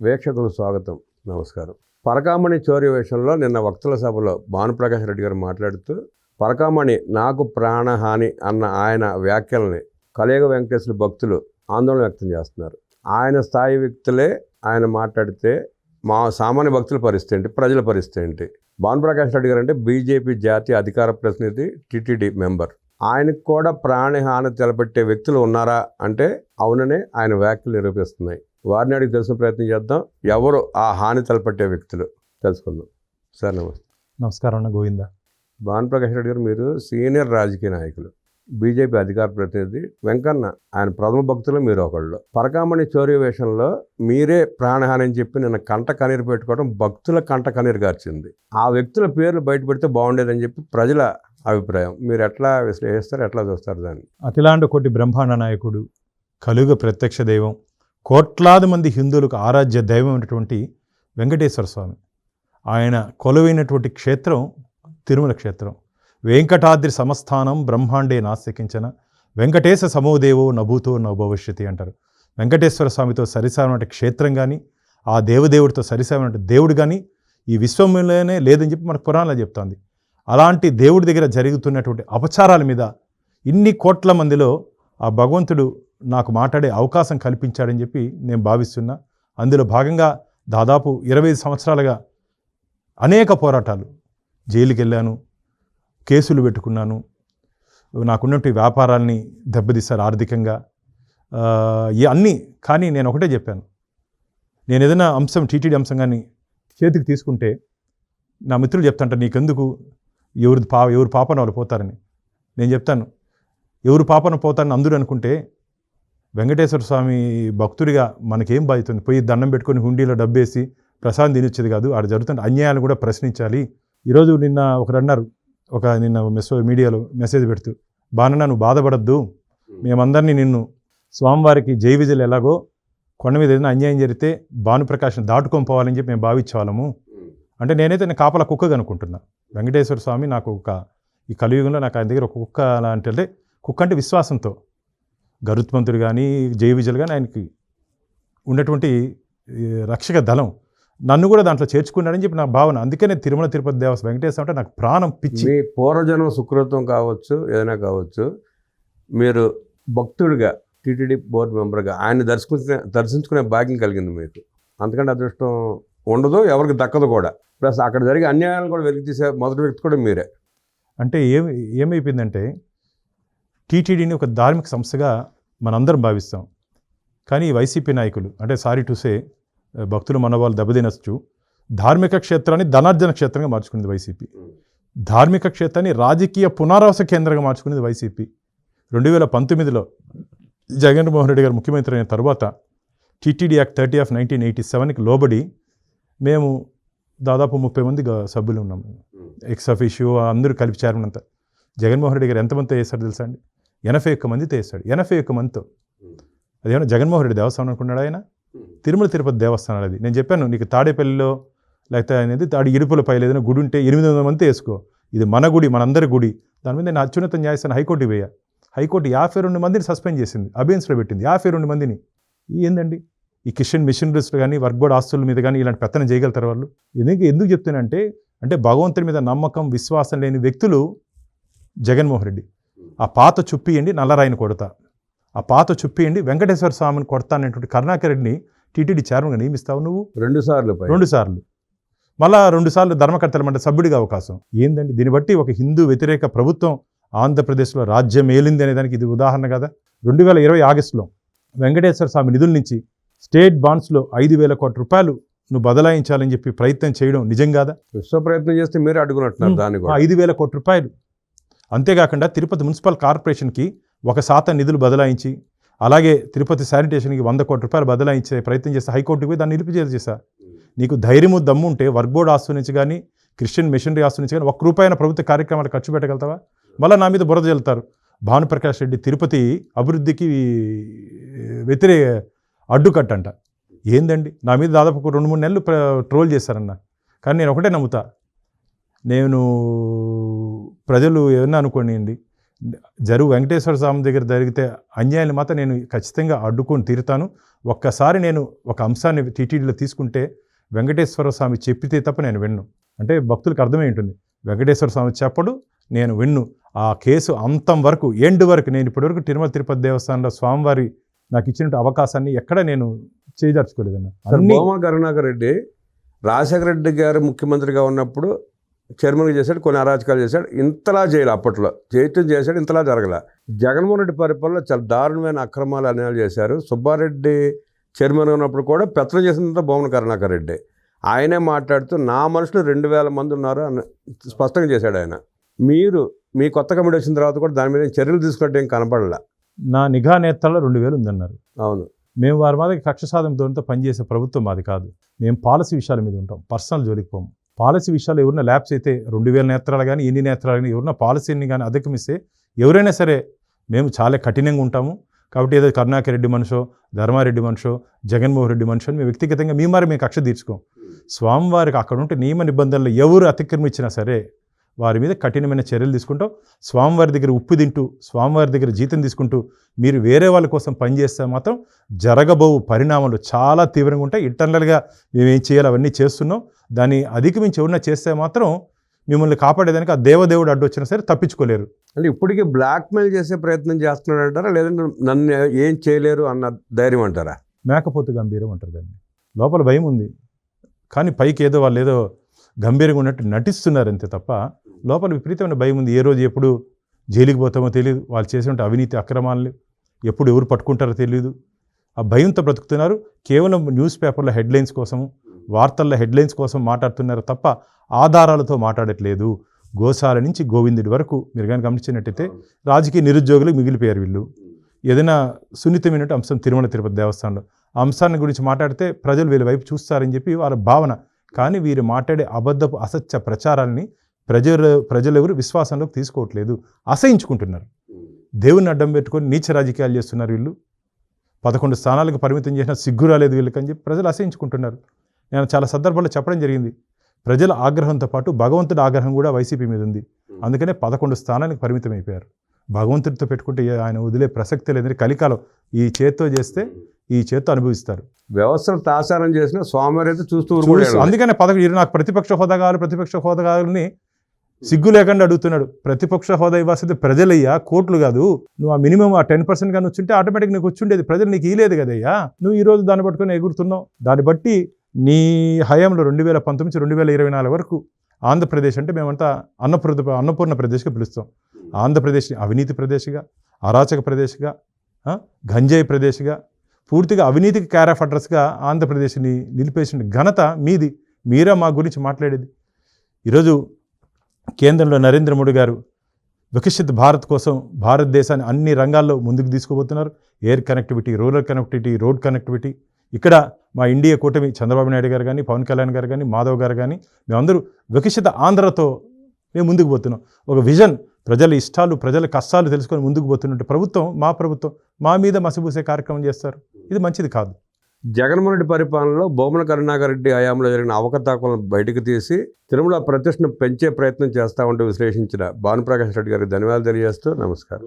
వీక్షకులు స్వాగతం. నమస్కారం. పరకామణి చౌర్య విషయంలో నిన్న వక్తల సభలో భానుప్రకాష్ రెడ్డి గారు మాట్లాడుతూ పరకామణి నాకు ప్రాణహాని అన్న ఆయన వ్యాఖ్యల్ని కలియుగ వెంకటేశ్వర భక్తులు ఆందోళన వ్యక్తం చేస్తున్నారు. ఆయన స్థాయి వ్యక్తులే ఆయన మాట్లాడితే మా సామాన్య భక్తుల పరిస్థితి ఏంటి? ప్రజల పరిస్థితి ఏంటి? భానుప్రకాష్ రెడ్డి గారు అంటే బీజేపీ జాతీయ అధికార ప్రతినిధి టీటీడీ మెంబర్. ఆయనకు కూడా ప్రాణహాని తెలపెట్టే వ్యక్తులు ఉన్నారా అంటే అవుననే ఆయన వ్యాఖ్యలు నిరూపిస్తున్నాయి. వారిని అడిగి తెలిసిన ప్రయత్నం చేద్దాం. ఎవరు ఆ హాని తలపెట్టే వ్యక్తులు? తెలుసుకుందాం. సార్ నమస్తే. నమస్కారం అన్న గోవింద. భానుప్రకాష్ రెడ్డి గారు మీరు సీనియర్ రాజకీయ నాయకులు. బీజేపీ అధికార ప్రతినిధి వెంకన్న ఆయన ప్రథమ భక్తులు మీరు ఒకళ్ళు. పరకామణి చౌర్య వేషంలో మీరే ప్రాణహాని అని చెప్పి నిన్న కంట కన్నీరు పెట్టుకోవడం భక్తుల కంట కన్నీరు గార్చింది. ఆ వ్యక్తుల పేర్లు బయట పెడితే బాగుండేదని చెప్పి ప్రజల అభిప్రాయం. మీరు ఎట్లా విశ్లేషిస్తారు? ఎట్లా చూస్తారు దాన్ని? అఖిలాండ కోటి బ్రహ్మాండ నాయకుడు కలుగ ప్రత్యక్ష దైవం కోట్లాది మంది హిందువులకు ఆరాధ్య దైవం అయినటువంటి వెంకటేశ్వర స్వామి. ఆయన కొలువైనటువంటి క్షేత్రం తిరుమల క్షేత్రం. వెంకటాద్రి సమస్థానం బ్రహ్మాండే నాస్తికించన వెంకటేశ సమోదేవో నభూతో నభవిష్యతి అంటారు. వెంకటేశ్వర స్వామితో సరిసమైనటువంటి క్షేత్రం కానీ ఆ దేవదేవుడితో సరిసమైనటువంటి దేవుడు కానీ ఈ విశ్వంలోనే లేదని చెప్పి మనకు పురాణాలు చెప్తోంది. అలాంటి దేవుడి దగ్గర జరుగుతున్నటువంటి అపచారాల మీద ఇన్ని కోట్ల మందిలో ఆ భగవంతుడు నాకు మాట్లాడే అవకాశం కల్పించాడని చెప్పి నేను భావిస్తున్నా. అందులో భాగంగా దాదాపు ఇరవై ఐదు సంవత్సరాలుగా అనేక పోరాటాలు. జైలుకి వెళ్ళాను కేసులు పెట్టుకున్నాను. నాకున్నటువంటి వ్యాపారాల్ని దెబ్బతీశారు ఆర్థికంగా. అన్నీ కానీ నేను ఒకటే చెప్పాను. నేను ఏదైనా అంశం టీటీడీ అంశం కానీ చేతికి తీసుకుంటే నా మిత్రులు చెప్తాంట నీకెందుకు ఎవరి పా ఎవరు పాపన వాళ్ళు పోతారని. నేను చెప్తాను ఎవరు పాపన పోతారని అందరూ అనుకుంటే వెంకటేశ్వర స్వామి భక్తుడిగా మనకేం బాధ్యత ఉంది పోయి దండం పెట్టుకొని హుండీలో డబ్బేసి ప్రసాదం తినొచ్చేది కాదు. ఆడ జరుగుతున్న అన్యాయాలు కూడా ప్రశ్నించాలి. ఈరోజు నిన్న ఒకరు అన్నారు ఒక నిన్న మెస్ మీడియాలో మెసేజ్ పెడుతూ బానన్న నువ్వు బాధపడద్దు. మేమందరినీ నిన్ను స్వామివారికి జై విజయలు ఎలాగో కొండ మీద ఏదైనా అన్యాయం జరిగితే భానుప్రకాశం దాటుకొని పోవాలని చెప్పి మేము భావించేవాళ్ళము. అంటే నేనైతే నేను కాపలా కుక్కగా అనుకుంటున్నా. వెంకటేశ్వర స్వామి నాకు ఒక ఈ కలియుగంలో నాకు ఆయన దగ్గర ఒక కుక్క అలా అంటే కుక్క అంటే విశ్వాసంతో. గరుత్మంతుడు కానీ జయ విజయలు కానీ ఆయనకి ఉన్నటువంటి రక్షక దళం నన్ను కూడా దాంట్లో చేర్చుకున్నాడని చెప్పి నా భావన. అందుకనే తిరుమల తిరుపతి దేవస్థ వెంకటేశ్వర అంటే నాకు ప్రాణం పిచ్చి. పూర్వజన్మ సుకృతం కావచ్చు ఏదైనా కావచ్చు మీరు భక్తుడిగా టీటీడీ బోర్డు మెంబర్గా ఆయన దర్శించుకునే దర్శించుకునే భాగ్యం కలిగింది మీకు. అంతకంటే అదృష్టం ఉండదు ఎవరికి దక్కదు కూడా. ప్లస్ అక్కడ జరిగే అన్యాయాలను కూడా వెలికి తీసే మొదటి వ్యక్తి కూడా మీరే. అంటే ఏమి ఏమైపోయిందంటే టీటీడీని ఒక ధార్మిక సంస్థగా మనందరం భావిస్తాం. కానీ వైసీపీ నాయకులు అంటే సారీ టు సే భక్తులు మనవాళ్ళు దెబ్బతినచ్చు. ధార్మిక క్షేత్రాన్ని ధనార్జన క్షేత్రంగా మార్చుకునేది వైసీపీ. ధార్మిక క్షేత్రాన్ని రాజకీయ పునరావాస కేంద్రంగా మార్చుకునేది వైసీపీ. రెండు వేల పంతొమ్మిదిలో జగన్మోహన్ రెడ్డి గారు ముఖ్యమంత్రి అయిన తర్వాత TTD act thirty of nineteen eighty సెవెన్కి లోబడి మేము దాదాపు ముప్పై మంది సభ్యులు ఉన్నాము ఎక్స్ అఫీషియో అందరూ కలిపి చైర్మన్ అంతా. జగన్మోహన్ రెడ్డి గారు ఎంతమందితో వేస్తాడు తెలుసా అండి? ఎనభై ఒక్క మందితో వేస్తాడు ఎనభై ఒక్క మందితో. అదేమన్నా జగన్మోహన్ రెడ్డి దేవస్థానం అనుకున్నాడు ఆయన? తిరుమల తిరుపతి దేవస్థానం అది. నేను చెప్పాను నీకు తాడేపల్లిలో లేకపోతే అనేది తాడి ఇరుపుల పైలు ఏదైనా గుడి ఉంటే ఎనిమిది వందల మంది వేసుకో ఇది మన గుడి మనందరి గుడి. దాని మీద నేను అత్యున్నత న్యాయస్థానం హైకోర్టుకి పోయా హైకోర్టు యాభై రెండు మందిని సస్పెండ్ చేసింది అబియన్స్లో పెట్టింది. యాభై రెండు మందిని. ఏందండి? ఈ క్రిస్టియన్ మిషనరీస్లు కానీ వర్క్ బోర్డ్ ఆస్తుల మీద కానీ ఇలాంటి పెత్తనం చేయగలుగుతారు వాళ్ళు? ఎందుకు ఎందుకు చెప్తున్నానంటే అంటే భగవంతుడి మీద నమ్మకం విశ్వాసం లేని వ్యక్తులు జగన్మోహన్ రెడ్డి. ఆ పాత చుప్పియండి నల్లరాయిని కొడతా. ఆ పాత చుప్పియండి వెంకటేశ్వర స్వామిని కొడతా అనేటువంటి కరుణాకర్ రెడ్డిని టీటీడీ చైర్మన్గా నియమిస్తావు నువ్వు? రెండు సార్లు రెండు సార్లు. మళ్ళా రెండు సార్లు ధర్మకర్తల మంటే సభ్యుడిగా అవకాశం. ఏందండి? దీన్ని బట్టి ఒక హిందూ వ్యతిరేక ప్రభుత్వం ఆంధ్రప్రదేశ్లో రాజ్యం ఏలింది అనే దానికి ఇది ఉదాహరణ కదా? రెండు వేల ఇరవై ఆగస్టులో వెంకటేశ్వర స్వామి నిధుల నుంచి స్టేట్ బాండ్స్లో ఐదు వేల కోట్ల రూపాయలు నువ్వు బదలాయించాలని చెప్పి ప్రయత్నం చేయడం నిజం కాదా? విశ్వ ప్రయత్నం చేస్తే మీరు అడ్డుకున్నట్టున్నారు దాన్ని కూడా. ఐదు వేల కోట్ల రూపాయలు అంతేకాకుండా తిరుపతి మున్సిపల్ కార్పొరేషన్కి ఒక శాతం నిధులు బదలాయించి అలాగే తిరుపతి శానిటేషన్కి వంద కోట్ల రూపాయలు బదలాయించే ప్రయత్నం చేస్తే హైకోర్టుకు పోయి దాన్ని నిలిపిచేది చేశా. నీకు ధైర్యము దమ్ము ఉంటే వర్క్ బోర్డ్ ఆస్తు నుంచి కానీ క్రిస్టియన్ మిషనరీ ఆస్తు నుంచి కానీ ఒక్క రూపాయన ప్రభుత్వ కార్యక్రమాలు ఖర్చు పెట్టగలుగుతావా? మళ్ళీ నా మీద బురద జల్లుతారు. భానుప్రకాష్ రెడ్డి తిరుపతి అభివృద్ధికి వ్యతిరేక అడ్డుకట్టంట. ఏందండి? నా మీద దాదాపు ఒక రెండు మూడు నెలలు ట్రోల్ చేశారన్న. కానీ నేను ఒకటే నమ్ముతా. నేను ప్రజలు ఏమన్నా అనుకోనియండి. జరువు వెంకటేశ్వర స్వామి దగ్గర జరిగితే అన్యాయాన్ని మాత్రం నేను ఖచ్చితంగా అడ్డుకొని తీరుతాను. ఒక్కసారి నేను ఒక అంశాన్ని టీటీడీలో తీసుకుంటే వెంకటేశ్వర స్వామి చెప్పితే తప్ప నేను విన్ను. అంటే భక్తులకు అర్థమై ఉంటుంది. వెంకటేశ్వర స్వామి చెప్పడు నేను విన్ను. ఆ కేసు అంతం వరకు ఎండ్ వరకు నేను ఇప్పటివరకు తిరుమల తిరుపతి దేవస్థానంలో స్వామివారి నాకు ఇచ్చిన అవకాశాన్ని ఎక్కడ నేను చేయదలుచుకోలేదన్న భూమా కరుణాకర్ రెడ్డి రాజశేఖర రెడ్డి గారు ముఖ్యమంత్రిగా ఉన్నప్పుడు చైర్మన్గా చేశాడు కొన్ని అరాచకాలు చేశాడు. ఇంతలా చేయాలి అప్పట్లో. చేయటం చేశాడు ఇంతలా జరగల. జగన్మోహన్ రెడ్డి పరిపాలనలో చాలా దారుణమైన అక్రమాలు అన్యాయాలు చేశారు. సుబ్బారెడ్డి చైర్మన్గా ఉన్నప్పుడు కూడా పెత్తనం చేసినంత భూమన కరుణాకర్ రెడ్డి. ఆయనే మాట్లాడుతూ నా మనుషులు రెండు వేల మంది ఉన్నారు అని స్పష్టంగా చేశాడు ఆయన. మీరు మీ కొత్త కమిటీ వచ్చిన తర్వాత కూడా దాని మీద చర్యలు తీసుకున్నట్టు ఏం కనపడలే. నా నిఘా నేతల్లో రెండు వేలు ఉందన్నారు. అవును. మేము వారి మీద కక్ష సాధనతో పనిచేసే ప్రభుత్వం మాది కాదు. మేము పాలసీ విషయాల మీద ఉంటాం. పర్సనల్ జోలికి పోము. పాలసీ విషయాలు ఎవరైనా ల్యాబ్స్ అయితే రెండు వేల నేత్రాలు కానీ ఎన్ని నేత్రాలు కానీ ఎవరైనా పాలసీని కానీ అధిగమిస్తే ఎవరైనా సరే మేము చాలా కఠినంగా ఉంటాము. కాబట్టి ఏదో కరుణాకర్ రెడ్డి మనిషో ధర్మారెడ్డి మనిషో జగన్మోహన్ రెడ్డి మనిషో అని మేము వ్యక్తిగతంగా మీ మరి మేము కక్ష తీర్చుకోం. స్వామివారికి అక్కడ ఉంటే నియమ నిబంధనలు ఎవరు అతిక్రమించినా సరే వారి మీద కఠినమైన చర్యలు తీసుకుంటాం. స్వామివారి దగ్గర ఉప్పు తింటూ స్వామివారి దగ్గర జీతం తీసుకుంటూ మీరు వేరే వాళ్ళ కోసం పనిచేస్తే మాత్రం జరగబోవు పరిణామాలు చాలా తీవ్రంగా ఉంటాయి. ఇంటర్నల్గా మేము ఏం చేయాలి అవన్నీ చేస్తున్నాం. దాన్ని అధిగమించి ఎవరన్నా చేస్తే మాత్రం మిమ్మల్ని కాపాడేదానికి ఆ దేవదేవుడు అడ్డు వచ్చినా సరే తప్పించుకోలేరు. అంటే ఇప్పటికీ బ్లాక్మెయిల్ చేసే ప్రయత్నం చేస్తున్నాడు అంటారా లేదంటే నన్ను ఏం చేయలేరు అన్న ధైర్యం అంటారా? మేకపోతు గంభీరం అంటారు దాన్ని. లోపల భయం ఉంది. కానీ పైకి ఏదో వాళ్ళు ఏదో గంభీరంగా ఉన్నట్టు నటిస్తున్నారు అంతే తప్ప లోపల విపరీతమైన భయం ఉంది. ఏ రోజు ఎప్పుడు జైలుకి పోతామో తెలియదు వాళ్ళు చేసిన అవినీతి అక్రమాలని ఎప్పుడు ఎవరు పట్టుకుంటారో తెలియదు ఆ భయంతో బ్రతుకుతున్నారు. కేవలం న్యూస్ పేపర్ల హెడ్లైన్స్ కోసము వార్తల్లో హెడ్లైన్స్ కోసం మాట్లాడుతున్నారు తప్ప ఆధారాలతో మాట్లాడట్లేదు. గోశాల నుంచి గోవిందుడి వరకు మీరు కానీ గమనించినట్టయితే రాజకీయ నిరుద్యోగులు మిగిలిపోయారు వీళ్ళు. ఏదైనా సున్నితమైన అంశం తిరుమల తిరుపతి దేవస్థానంలో. అంశాన్ని గురించి మాట్లాడితే ప్రజలు వీళ్ళ వైపు చూస్తారని చెప్పి వారి భావన. కానీ వీరు మాట్లాడే అబద్ధపు అసత్య ప్రచారాన్ని ప్రజలు ప్రజలెవరు విశ్వాసంలోకి తీసుకోవట్లేదు. అసహించుకుంటున్నారు. దేవుని అడ్డం పెట్టుకొని నీచ రాజకీయాలు చేస్తున్నారు వీళ్ళు. పదకొండు స్థానాలకు పరిమితం చేసిన సిగ్గు రాలేదు వీళ్ళకని చెప్పి ప్రజలు అసహించుకుంటున్నారు. నేను చాలా సందర్భాల్లో చెప్పడం జరిగింది. ప్రజల ఆగ్రహంతో పాటు భగవంతుడి ఆగ్రహం కూడా వైసీపీ మీద ఉంది. అందుకనే పదకొండు స్థానానికి పరిమితం అయిపోయారు భగవంతుడితో పెట్టుకుంటే ఆయన వదిలే ప్రసక్తి లేదని కలికాలం ఈ చేత్తో చేస్తే ఈ చేత్తో అనుభవిస్తారు. వ్యవస్థను తాసారం చేసిన స్వామివారి అయితే చూస్తూ అందుకనే పదకొండు నాకు ప్రతిపక్ష హోదా కావాలి ప్రతిపక్ష హోదా కావాలని సిగ్గు లేకుండా అడుగుతున్నాడు. ప్రతిపక్ష హోదా ఇవ్వాల్సింది ప్రజలయ్యా కోట్లు కాదు. నువ్వు ఆ మినిమం ఆ టెన్ పర్సెంట్ కానీ వచ్చుంటే ఆటోమేటిక్ నీకు వచ్చుండేది. ప్రజలు నీకు ఇయలేదు కదయ్యా. నువ్వు ఈ రోజు దాన్ని పట్టుకొని ఎగురుతున్నావు. దాన్ని బట్టి నీ హయాంలో రెండు వేల పంతొమ్మిది రెండు వేల ఇరవై నాలుగు వరకు ఆంధ్రప్రదేశ్ అంటే మేమంతా అన్నపూర్ణ అన్నపూర్ణ ప్రదేశ్గా పిలుస్తాం. ఆంధ్రప్రదేశ్ని అవినీతి ప్రదేశ్గా అరాచక ప్రదేశ్గా గంజాయి ప్రదేశ్గా పూర్తిగా అవినీతికి క్యార్ ఆఫ్ అడ్రస్గా ఆంధ్రప్రదేశ్ని నిలిపేసిన ఘనత మీది. మీరే మా గురించి మాట్లాడేది. ఈరోజు కేంద్రంలో నరేంద్ర మోడీ గారు వికసిత్ భారత్ కోసం భారతదేశాన్ని అన్ని రంగాల్లో ముందుకు తీసుకుపోతున్నారు. Air connectivity rural connectivity road connectivity ఇక్కడ మా ఇండియా కూటమి చంద్రబాబు నాయుడు గారు కానీ పవన్ కళ్యాణ్ గారు కానీ మాధవ్ గారు కానీ మేమందరూ వికసిత ఆంధ్రతో మేము ముందుకు పోతున్నాం. ఒక విజన్ ప్రజల ఇష్టాలు ప్రజల కష్టాలు తెలుసుకొని ముందుకు పోతున్నట్టు ప్రభుత్వం మా ప్రభుత్వం మా మీద మసిబూసే కార్యక్రమం చేస్తారు. ఇది మంచిది కాదు. జగన్మోహన్ రెడ్డి పరిపాలనలో బొమ్మల కరుణాకర్ రెడ్డి హయాంలో జరిగిన అవకతవకలను బయటకు తీసి తిరుమల ప్రతిష్టను పెంచే ప్రయత్నం చేస్తా ఉంటూ విశ్లేషించిన భానుప్రకాష్ రెడ్డి గారికి ధన్యవాదాలు తెలియజేస్తూ నమస్కారం.